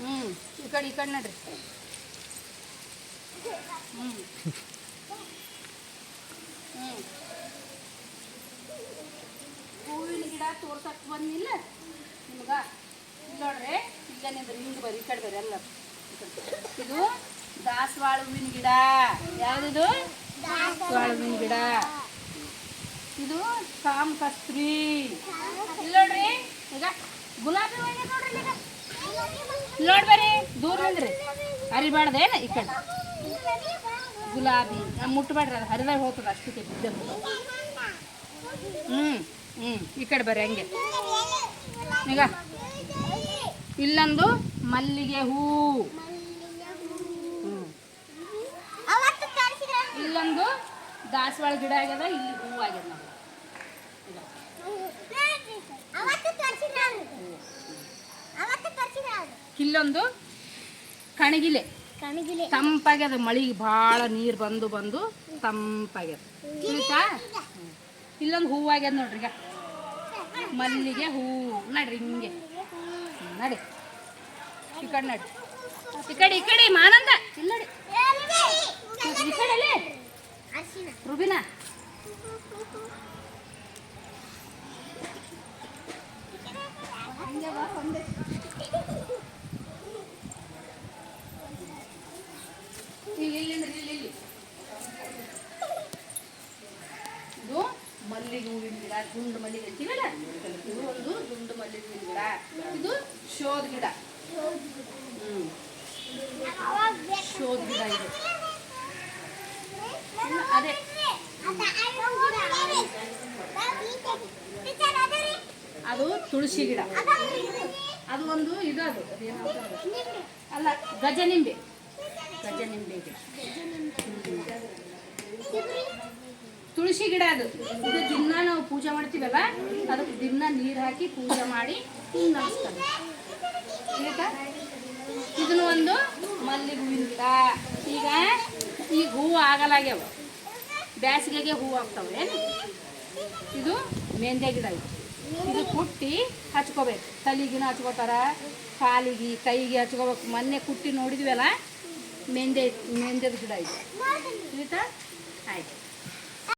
ಹ್ಞೂ ಈ ಕಡೆ ಈ ಕಡೆ ನಡ್ರಿ. ಹ್ಞೂ ಹ್ಞೂ ಹೂವಿನ ಗಿಡ ತೋರ್ಸಕ್ಕೆ ಬಂದಿಲ್ಲ. ನಿಮ್ಗೆ ನೋಡ್ರಿ ಇಲ್ಲ ಹಿಂಗೆ ಬರ್ರಿ ಈ ಕಡೆ ಬರ್ರಿ ಎಲ್ಲ. ಇದು ದಾಸವಾಳ ಹೂವಿನ ಗಿಡ. ಯಾವುದಿದು? ದಾಸವಾಳ ಹೂವಿನ ಗಿಡ. ಇದು ಕಾಮ್ ಕಸ್ತ್ರಿ ಇಲ್ಲ ನೋಡ್ರಿ, ಈಗ ಗುಲಾಬಿ ಹೂವಿನ ನೋಡ್ರಿ ನೋಡ್ ಬರ್ರಿ ದೂರ ನಿಂದ್ರಿ. ಹರಿಬಾರ್ದೇನ ಈ ಕಡೆ? ಗುಲಾಬಿ ಆ, ಮುಟ್ಬೇಡ್ರಿ ಅದು ಹರಿದಾಗ ಹೋಗ್ತದೆ ಅಷ್ಟಕ್ಕೆ ಬಿದ್ದ ಹ್ಞೂ ಹ್ಞೂ ಈ ಕಡೆ ಬರ್ರಿ ಹಂಗೆ. ಈಗ ಇಲ್ಲೊಂದು ಮಲ್ಲಿಗೆ ಹೂ. ಇಲ್ಲೊಂದು ದಾಸವಾಳ ಗಿಡ ಆಗ್ಯದ ಇಲ್ಲಿ ಹೂ ಆಗ್ಯದ. ಇಲ್ಲೊಂದು ಕಣಗಿಲೆ. ಕಣಗಿಲೆ. ತಂಪಾಗ್ಯದ ಮಳಿಗೆ ಭಾಳ ನೀರು ಬಂದು ಬಂದು ತಂಪಾಗ್ಯದ. ತಿಳಿತಾ ಇಲ್ಲೊಂದು ಹೂವಾಗ್ಯದ ನೋಡ್ರಿ ಈಗ. ಮಲ್ಲಿಗೆ ಹೂ. ನಡ್ರಿ ಹಿಂಗೆ. ನಡಿ. ಈ ಕಡೆ ನಡಿ. ಈ ಕಡೆ ಈ ಕಡೆ ಮಾನಂದ. ಇಲ್ಲ ಈ ಕಡೆ ರುಬಿನಾ ಇಲ್ಲಿ ಇಲ್ಲಿ ಅಂದ್ರೆ ಇಲ್ಲಿ ಇಲ್ಲಿ ಇದು ಮಲ್ಲಿಗೆ ಹೂವಿನ ಗಿಡ ದುಂಡು ಮಲ್ಲಿಗೆ ಅಂತೀವಲ್ಲ? ಇದು ಒಂದು ದುಂಡು ಮಲ್ಲಿಗೆ ಹೂವಿನ ಗಿಡ. ಇದು ಶೋಧ ಗಿಡ. ಶೋದ್ ಗಿಡ ಇದು. ಅದೇ. ಅದು ತುಳಸಿ ಗಿಡ. ಅದು ಒಂದು ಇದು ಅದು. ಅಲ್ಲ, ಗಜನಿಂಬೆ ಗಿಡ ತುಳಸಿ ಗಿಡ ಅದು. ಇದು ದಿನ ನಾವು ಪೂಜೆ ಮಾಡ್ತೀವಲ್ಲ, ಅದಕ್ಕೆ ದಿನ ನೀರು ಹಾಕಿ ಪೂಜೆ ಮಾಡಿ ಹಿಂಗೆ ನಮಸ್ಕಾರ. ಇದನ್ನು ಒಂದು ಮಲ್ಲಿಗೆ ಹೂವಿನ ಗಿಡ ಈಗ ಈಗ ಹೂವು ಆಗಲಾಗ್ಯಾವ. ಬ್ಯಾಸಿಗೆಗೆ ಹೂವು ಆಗ್ತಾವೆ, ಏನು? ಇದು ಮೆಂದೆ ಗಿಡ ಇದು. ಇದು ಕುಟ್ಟಿ ಹಚ್ಕೋಬೇಕು. ತಲೆಗಿನ ಹಚ್ಕೋತಾರ, ಕಾಲಿಗೆ, ಕೈಗೆ ಹಚ್ಕೋಬೇಕು. ಮೊನ್ನೆ ಕುಟ್ಟಿ ನೋಡಿದ್ವಲ್ಲ, ಮೆಂದೆ, ಮೆಂದೆದ ಗಿಡ ಇದು. ಆಯ್ತಾ? ಆಯ್ತು.